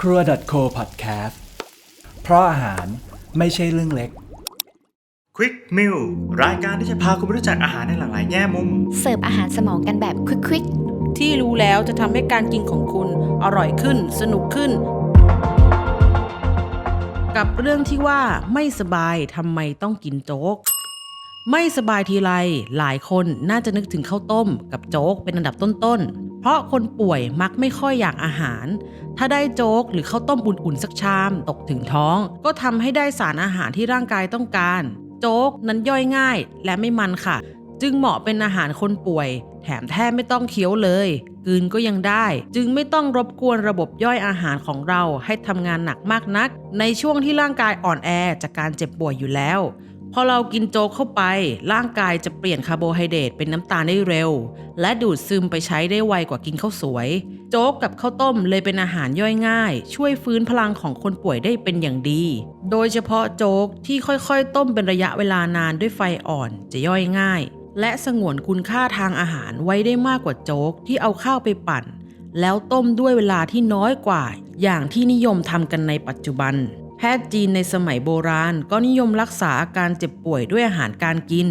ครัว .co podcast เพราะอาหารไม่ใช่เรื่องเล็ก Quick Meal รายการที่จะพาคุณไปรู้จักอาหารในหลากหลายแง่มุม เสิร์ฟอาหารสมองกันแบบควิกที่รู้แล้วจะทำให้การกินของคุณอร่อยขึ้น สนุกขึ้น กับเรื่องที่ว่าไม่สบายทำไมต้องกินโจ๊ก ไม่สบายทีไรหลายคนน่าจะนึกถึงข้าวต้มกับโจ๊กเป็นอันดับต้นๆ เพราะคนป่วยมักไม่ค่อยอยากอาหาร ถ้าได้โจ๊กหรือข้าวต้มอุ่นๆสักชาม ตกถึงท้อง ก็ทำให้ได้สารอาหารที่ร่างกายต้องการ โจ๊กนั้นย่อยง่ายและไม่มันค่ะ จึงเหมาะเป็นอาหารคนป่วย แถมแทบไม่ต้องเคี้ยวเลยกลืนก็ยังได้ จึงไม่ต้องรบกวนระบบย่อยอาหารของเราให้ทำงานหนักมากนัก ในช่วงที่ร่างกายอ่อนแอจากการเจ็บป่วยอยู่แล้ว พอเรากินโจ๊กเข้าไป ร่างกายจะเปลี่ยนคาร์โบไฮเดรตเป็นน้ำตาลได้เร็ว และดูดซึมไปใช้ได้ไวกว่ากินข้าวสวย โจ๊กกับข้าวต้มเลยเป็นอาหารย่อยง่าย ช่วยฟื้นพลังของคนป่วยได้เป็นอย่างดี โดยเฉพาะโจ๊กที่ค่อยๆ ต้มเป็นระยะเวลานานด้วยไฟอ่อนจะย่อยง่าย และสงวนคุณค่าทางอาหารไว้ได้มากกว่าโจ๊กที่เอาข้าวไปปั่น แล้วต้มด้วยเวลาที่น้อยกว่า อย่างที่นิยมทำกันในปัจจุบัน แพทย์จีนในสมัยโบราณก็นิยมรักษาอาการเจ็บป่วยด้วยอาหารการกิน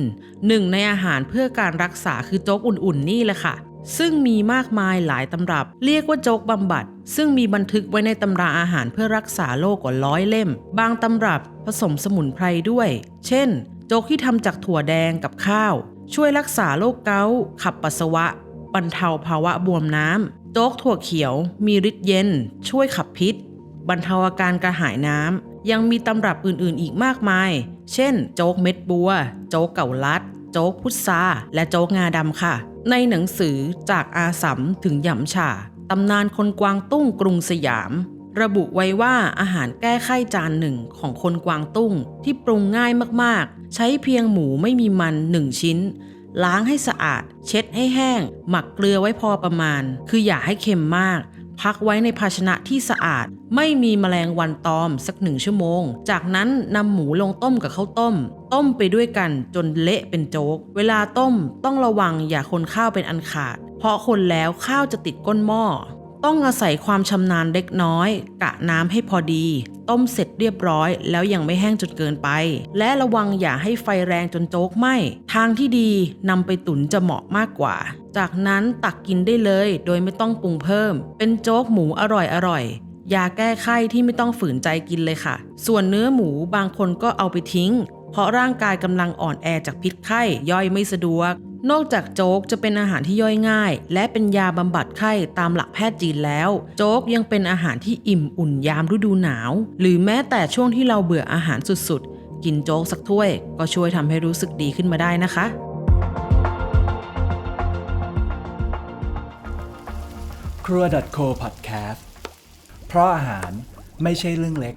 หนึ่งในอาหารเพื่อการรักษาคือโจ๊กอุ่นๆนี่แหละค่ะ ซึ่งมีมากมายหลายตำรับ เรียกว่าโจ๊กบำบัด ซึ่งมีบันทึกไว้ในตำราอาหารเพื่อรักษาโรคกว่าร้อยเล่ม บางตำรับผสมสมุนไพรด้วย เช่น โจ๊กที่ทำจากถั่วแดงกับข้าว ช่วยรักษาโรคเกาต์ขับปัสสาวะบรรเทาภาวะบวมน้ำโจ๊กถั่วเขียว มีฤทธิ์เย็น ช่วยขับพิษ บรรเทาอาการกระหายน้ำ ยังมีตำรับอื่นๆอีกมากมาย เช่น โจ๊กเม็ดบัว โจ๊กเก่าลัด โจ๊กพุทราและโจ๊กงาดำค่ะ ในหนังสือจากอาสัมถึงหยำฉ่าตำนานคนกวางตุ้งกรุงสยาม ระบุไว้ว่าอาหารแก้ไขจานหนึ่งของคนกวางตุ้งที่ปรุงง่ายมากๆ ใช้เพียงหมูไม่มีมันหนึ่งชิ้นล้างให้สะอาด เช็ดให้แห้ง หมักเกลือไว้พอประมาณ คืออย่าให้เค็มมาก พักไว้ในภาชนะที่สะอาด ไม่มีแมลงวันตอมสักหนึ่งชั่วโมง จากนั้นนำหมูลงต้มกับข้าวต้ม ต้มไปด้วยกันจนเละเป็นโจ๊ก เวลาต้มต้องระวังอย่าคนข้าวเป็นอันขาด เพราะคนแล้วข้าวจะติดก้นหม้อ ต้องอาศัยความชำนาญเล็กน้อย กะน้ำให้พอดี ต้มเสร็จเรียบร้อย แล้วยังไม่แห้งจนเกินไป และระวังอย่าให้ไฟแรงจนโจ๊กไหม้ทางที่ดีนำไปตุ๋นจะเหมาะมากกว่า จากนั้นตักกินได้เลย โดยไม่ต้องปรุงเพิ่ม เป็นโจ๊กหมูอร่อยอร่อยๆยาแก้ไข้ที่ไม่ต้องฝืนใจกินเลยค่ะ ส่วนเนื้อหมูบางคนก็เอาไปทิ้ง เพราะร่างกายกำลังอ่อนแอจากพิษไข้ย่อยไม่สะดวก นอกจากโจ๊กจะเป็นอาหารที่ย่อยง่าย และเป็นยาบำบัดไข้ตามหลักแพทย์จีนแล้ว โจ๊กยังเป็นอาหารที่อิ่มอุ่นยามฤดูหนาว หรือแม้แต่ช่วงที่เราเบื่ออาหารสุดๆ กินโจ๊กสักถ้วย ก็ช่วยทำให้รู้สึกดีขึ้นมาได้นะคะ ครัว .co podcast เพราะอาหารไม่ใช่เรื่องเล็ก